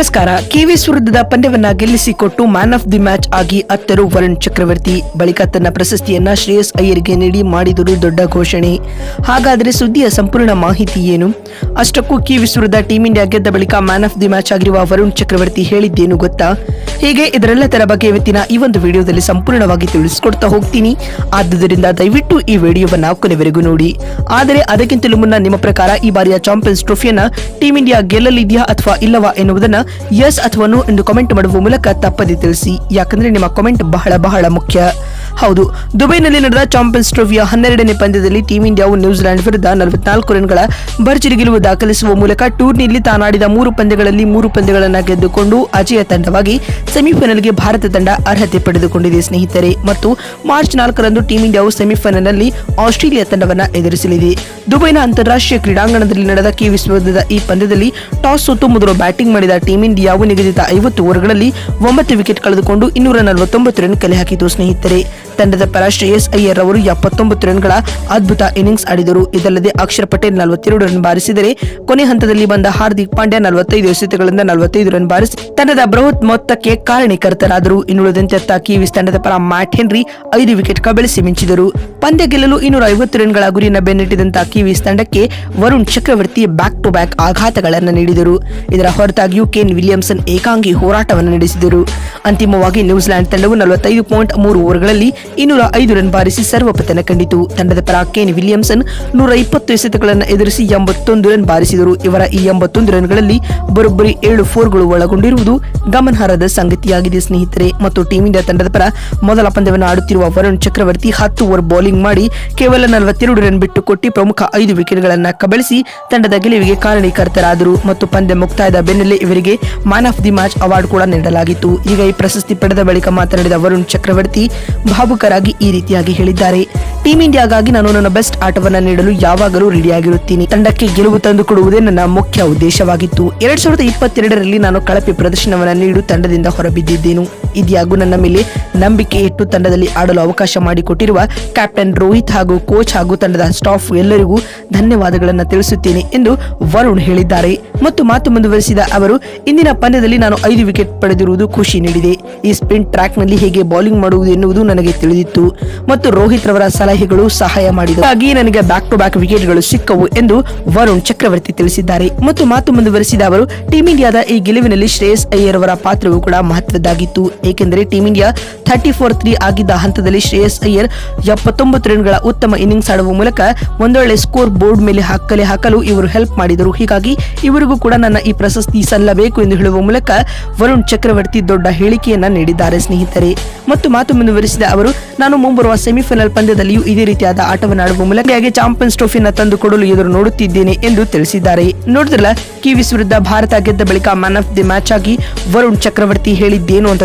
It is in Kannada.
ನಮಸ್ಕಾರ. ಕಿವಿ ವಿರುದ್ಧದ ಪಂದ್ಯವನ್ನ ಗೆಲ್ಲಿಸಿಕೊಟ್ಟು ಮ್ಯಾನ್ ಆಫ್ ದಿ ಮ್ಯಾಚ್ ಆಗಿ ಅತ್ತರು ವರುಣ್ ಚಕ್ರವರ್ತಿ. ಬಳಿಕ ತನ್ನ ಪ್ರಶಸ್ತಿಯನ್ನ ಶ್ರೇಯಸ್ ಅಯ್ಯರ್ಗೆ ನೀಡಿ ಮಾಡಿದರು ದೊಡ್ಡ ಘೋಷಣೆ. ಹಾಗಾದರೆ ಸುದ್ದಿಯ ಸಂಪೂರ್ಣ ಮಾಹಿತಿ ಏನು? ಅಷ್ಟಕ್ಕೂ ಕಿವಿಸ್ ವಿರುದ್ಧ ಟೀಂ ಇಂಡಿಯಾ ಗೆದ್ದ ಬಳಿಕ ಮ್ಯಾನ್ ಆಫ್ ದಿ ಮ್ಯಾಚ್ ಆಗಿರುವ ವರುಣ್ ಚಕ್ರವರ್ತಿ ಹೇಳಿದ್ದೇನು ಗೊತ್ತಾ? ಹೀಗೆ? ಇದರೆಲ್ಲದರ ಬಗ್ಗೆ ಇವತ್ತಿನ ಈ ಒಂದು ವಿಡಿಯೋದಲ್ಲಿ ಸಂಪೂರ್ಣವಾಗಿ ತಿಳಿಸಿಕೊಡ್ತಾ ಹೋಗ್ತೀನಿ. ಆದ್ದರಿಂದ ದಯವಿಟ್ಟು ಈ ವಿಡಿಯೋವನ್ನ ಕೊನೆವರೆಗೂ ನೋಡಿ. ಆದರೆ ಅದಕ್ಕಿಂತಲೂ ಮುನ್ನ ನಿಮ್ಮ ಪ್ರಕಾರ ಈ ಬಾರಿಯ ಚಾಂಪಿಯನ್ಸ್ ಟ್ರೋಫಿಯನ್ನ ಟೀಂ ಇಂಡಿಯಾ ಗೆಲ್ಲಲಿದೆಯಾ ಅಥವಾ ಇಲ್ಲವಾ ಎನ್ನುವುದನ್ನ ಎಸ್ ಅಥವಾ ನೋ ಎಂದು ಕಾಮೆಂಟ್ ಮಾಡುವ ಮೂಲಕ ತಪ್ಪದೆ ತಿಳಿಸಿ. ಯಾಕಂದ್ರೆ ನಿಮ್ಮ ಕಾಮೆಂಟ್ ಬಹಳ ಬಹಳ ಮುಖ್ಯ. ಹೌದು. ದುಬೈನಲ್ಲಿ ನಡೆದ ಚಾಂಪಿಯನ್ಸ್ ಟ್ರೋಫಿಯ ಹನ್ನೆರಡನೇ ಪಂದ್ಯದಲ್ಲಿ ಟೀಂ ಇಂಡಿಯಾವು ನ್ಯೂಜಿಲೆಂಡ್ ವಿರುದ್ಧ ನಲವತ್ನಾಲ್ಕು ರನ್ಗಳ ಭರ್ಜರಿ ಗೆಲುವು ದಾಖಲಿಸುವ ಮೂಲಕ ಟೂರ್ನಿಯಲ್ಲಿ ತಾನಾಡಿದ ಮೂರು ಪಂದ್ಯಗಳಲ್ಲಿ ಮೂರು ಪಂದ್ಯಗಳನ್ನು ಗೆದ್ದುಕೊಂಡು ಅಜಯ ತಂಡವಾಗಿ ಸೆಮಿಫೈನಲ್ಗೆ ಭಾರತ ತಂಡ ಅರ್ಹತೆ ಪಡೆದುಕೊಂಡಿದೆ, ಸ್ನೇಹಿತರೆ. ಮತ್ತು ಮಾರ್ಚ್ ನಾಲ್ಕರಂದು ಟೀಂ ಇಂಡಿಯಾವು ಸೆಮಿಫೈನಲ್ನಲ್ಲಿ ಆಸ್ಟ್ರೇಲಿಯಾ ತಂಡವನ್ನು ಎದುರಿಸಲಿದೆ. ದುಬೈನ ಅಂತಾರಾಷ್ಟ್ರೀಯ ಕ್ರೀಡಾಂಗಣದಲ್ಲಿ ನಡೆದ ಕಿವಿ ವಿಶ್ವದ ಈ ಪಂದ್ಯದಲ್ಲಿ ಟಾಸ್ ಸೋತು ಮೊದಲು ಬ್ಯಾಟಿಂಗ್ ಮಾಡಿದ ಟೀಂ ಇಂಡಿಯಾವು ನಿಗದಿತ ಐವತ್ತು ಓವರ್ಗಳಲ್ಲಿ ಒಂಬತ್ತು ವಿಕೆಟ್ ಕಳೆದುಕೊಂಡು ಇನ್ನೂರ ನಲವತ್ತೊಂಬತ್ತು ರನ್ ಕಲೆ ಹಾಕಿತು, ಸ್ನೇಹಿತರೆ. ತಂಡದ ಪರ ಶ್ರೇಯಸ್ ಅಯ್ಯರ್ ಅವರು ಎಪ್ಪತ್ತೊಂಬತ್ತು ರನ್ಗಳ ಅದ್ಭುತ ಇನ್ನಿಂಗ್ಸ್ ಆಡಿದರು. ಇದಲ್ಲದೆ ಅಕ್ಷರ್ ಪಟೇಲ್ ನಲವತ್ತೆರಡು ರನ್ ಬಾರಿಸಿದರೆ ಕೊನೆ ಹಂತದಲ್ಲಿ ಬಂದ ಹಾರ್ದಿಕ್ ಪಾಂಡ್ಯ ನಲವತ್ತೈದು ಎಸೆತಗಳಿಂದ ನಲವತ್ತೈದು ರನ್ ಬಾರಿಸಿ ತಂಡದ ಬೃಹತ್ ಮೊತ್ತಕ್ಕೆ ಕಾರಣೀಕರ್ತರಾದರು ಇನ್ನುಳಿದಂತೆ ಕಿವೀಸ್ ತಂಡದ ಪರ ಮ್ಯಾಟ್ ಹೆನ್ರಿ ಐದು ವಿಕೆಟ್ ಕಬಳಿಸಿ ಮಿಂಚಿದರು. ಪಂದ್ಯ ಗೆಲ್ಲಲು ಇನ್ನೂರ ಐವತ್ತು ರನ್ಗಳ ಗುರಿಯನ್ನು ಬೆನ್ನಟ್ಟಿದಂತ ಕಿವೀಸ್ ತಂಡಕ್ಕೆ Varun Chakravarthy back to back ಆಘಾತಗಳನ್ನು ನೀಡಿದರು. ಇದರ ಹೊರತಾಗಿಯೂ ಕೇನ್ ವಿಲಿಯಮ್ಸನ್ ಏಕಾಂಗಿ ಹೋರಾಟವನ್ನು ನಡೆಸಿದರು. ಅಂತಿಮವಾಗಿ ನ್ಯೂಜಿಲೆಂಡ್ ತಂಡವು ನಲವತ್ತೈದು ಪಾಯಿಂಟ್ ಮೂರು ಓವರ್ಗಳಲ್ಲಿ ಇನ್ನೂರ ಐದು ರನ್ ಬಾರಿಸಿ ಸರ್ವಪತನ ಕಂಡಿತು. ತಂಡದ ಪರ ಕೇನ್ ವಿಲಿಯಮ್ಸನ್ ನೂರ ಇಪ್ಪತ್ತು ಎಸೆತಗಳನ್ನು ಎದುರಿಸಿ ಎಂಬತ್ತೊಂದು ರನ್ ಬಾರಿಸಿದರು. ಇವರ ಈ ಎಂಬತ್ತೊಂದು ರನ್ಗಳಲ್ಲಿ ಬರೋಬ್ಬರಿ ಏಳು ಫೋರ್ಗಳು ಒಳಗೊಂಡಿರುವುದು ಗಮನಾರ್ಹದ ಸಂಗತಿಯಾಗಿದೆ ಸ್ನೇಹಿತರೆ. ಮತ್ತು ಟೀಮ್ ಇಂಡಿಯಾ ತಂಡದ ಪರ ಮೊದಲ ಪಂದ್ಯವನ್ನು ಆಡುತ್ತಿರುವ ವರುಣ್ ಚಕ್ರವರ್ತಿ ಹತ್ತು ಓವರ್ ಬೌಲಿಂಗ್ ಮಾಡಿ ಕೇವಲ ನಲವತ್ತೆರಡು ರನ್ ಬಿಟ್ಟು ಕೊಟ್ಟಿ ಪ್ರಮುಖ ಐದು ವಿಕೆಟ್ಗಳನ್ನು ಕಬಳಿಸಿ ತಂಡದ ಗೆಲುವಿಗೆ ಕಾರಣೀಕರ್ತರಾದರು ಮತ್ತು ಪಂದ್ಯ ಮುಕ್ತಾಯದ ಬೆನ್ನಲ್ಲೇ ಇವರಿಗೆ man of the match award ಕೂಡ ನೀಡಲಾಗಿತ್ತು. ಈಗ ಈ ಪ್ರಶಸ್ತಿ ಪಡೆದ ಬಳಿಕ ಮಾತನಾಡಿದ ವರುಣ್ ಚಕ್ರವರ್ತಿ ಭಾವುಕರಾಗಿ ಈ ರೀತಿಯಾಗಿ ಹೇಳಿದ್ದಾರೆ. ಟೀಂ ಇಂಡಿಯಾಗಾಗಿ ನಾನು ನನ್ನ ಬೆಸ್ಟ್ ಆಟವನ್ನ ನೀಡಲು ಯಾವಾಗಲೂ ರೆಡಿಯಾಗಿರುತ್ತೀನಿ ತಂಡಕ್ಕೆ ಗೆಲುವು ತಂದು ಕೊಡುವುದೇ ನನ್ನ ಮುಖ್ಯ ಉದ್ದೇಶವಾಗಿತ್ತು. ಎರಡ್ ಸಾವಿರದ ಇಪ್ಪತ್ತೆರಡರಲ್ಲಿ ನಾನು ಕಳಪೆ ಪ್ರದರ್ಶನವನ್ನ ನೀಡು ತಂಡದಿಂದ ಹೊರಬಿದ್ದಿದ್ದೇನು. ಇದ್ಯಾಗೂ ನನ್ನ ಮೇಲೆ ನಂಬಿಕೆ ಇಟ್ಟು ತಂಡದಲ್ಲಿ ಆಡಲು ಅವಕಾಶ ಮಾಡಿಕೊಟ್ಟಿರುವ ಕ್ಯಾಪ್ಟನ್ ರೋಹಿತ್ ಹಾಗೂ ಕೋಚ್ ಹಾಗೂ ತಂಡದ ಸ್ಟಾಫ್ ಎಲ್ಲರಿಗೂ ಧನ್ಯವಾದಗಳನ್ನು ತಿಳಿಸುತ್ತೇನೆ ಎಂದು ವರುಣ್ ಹೇಳಿದ್ದಾರೆ. ಮತ್ತು ಮಾತು ಮುಂದುವರೆಸಿದ ಅವರು, ಇಂದಿನ ಪಂದ್ಯದಲ್ಲಿ ನಾನು ಐದು ವಿಕೆಟ್ ಪಡೆದಿರುವುದು ಖುಷಿ ನೀಡಿದೆ. ಈ ಸ್ಪಿನ್ ಟ್ರ್ಯಾಕ್ನಲ್ಲಿ ಹೇಗೆ ಬೌಲಿಂಗ್ ಮಾಡುವುದು ಎನ್ನುವುದು ನನಗೆ ತಿಳಿದಿತ್ತು. ಮತ್ತು ರೋಹಿತ್ ರವರ ಸಲಹೆಗಳು ಸಹಾಯ ಮಾಡಿದವು ಹಾಗೆಯೇ ನನಗೆ ಬ್ಯಾಕ್ ಟು ಬ್ಯಾಕ್ ವಿಕೆಟ್ಗಳು ಸಿಕ್ಕವು ಎಂದು ವರುಣ್ ಚಕ್ರವರ್ತಿ ತಿಳಿಸಿದ್ದಾರೆ. ಮತ್ತು ಮಾತು ಮುಂದುವರೆಸಿದ ಅವರು, ಟೀಂ ಇಂಡಿಯಾದ ಈ ಗೆಲುವಿನಲ್ಲಿ ಶ್ರೇಯಸ್ ಅಯ್ಯರ್ ಅವರ ಪಾತ್ರವೂ ಕೂಡ ಮಹತ್ವದ್ದಾಗಿತ್ತು. ಏಕೆಂದರೆ team India thirty four three ಆಗಿದ್ದ ಹಂತದಲ್ಲಿ ಶ್ರೇಯಸ್ ಅಯ್ಯರ್ ಎಪ್ಪತ್ತೊಂಬತ್ತು ರನ್ಗಳ ಉತ್ತಮ ಇನ್ನಿಂಗ್ಸ್ ಆಡುವ ಮೂಲಕ ಒಂದೊಳ್ಳೆ ಸ್ಕೋರ್ ಬೋರ್ಡ್ ಮೇಲೆ ಹಾಕಲೇ ಹಾಕಲು ಇವರು ಹೆಲ್ಪ್ ಮಾಡಿದರು. ಹೀಗಾಗಿ ಇವರಿಗೂ ಕೂಡ ನನ್ನ ಈ ಪ್ರಶಸ್ತಿ ಸಲ್ಲಬೇಕು ಎಂದು ಹೇಳುವ ಮೂಲಕ ವರುಣ್ ಚಕ್ರವರ್ತಿ ದೊಡ್ಡ ಹೇಳಿಕೆಯನ್ನ ನೀಡಿದ್ದಾರೆ ಸ್ನೇಹಿತರೆ. ಮತ್ತು ಮಾತು ಮುಂದುವರಿಸಿದ ಅವರು, ನಾನು ಮುಂಬರುವ ಸೆಮಿಫೈನಲ್ ಪಂದ್ಯದಲ್ಲಿಯೂ ಇದೇ ರೀತಿಯಾದ ಆಟವನ್ನು ಆಡುವ ಮೂಲಕ ಚಾಂಪಿಯನ್ಸ್ ಟ್ರೋಫಿನ ತಂದು ಕೊಡಲು ಎದುರು ನೋಡುತ್ತಿದ್ದೇನೆ ಎಂದು ತಿಳಿಸಿದ್ದಾರೆ. ನೋಡಿದ್ರಲ್ಲ ಕಿವಿಸ್ ವಿರುದ್ಧ ಭಾರತ ಗೆದ್ದ ಬಳಿಕ ಮ್ಯಾನ್ ಆಫ್ ದಿ ಮ್ಯಾಚ್ ಆಗಿ ವರುಣ್ ಚಕ್ರವರ್ತಿ ಹೇಳಿದ್ದೇನು ಅಂತ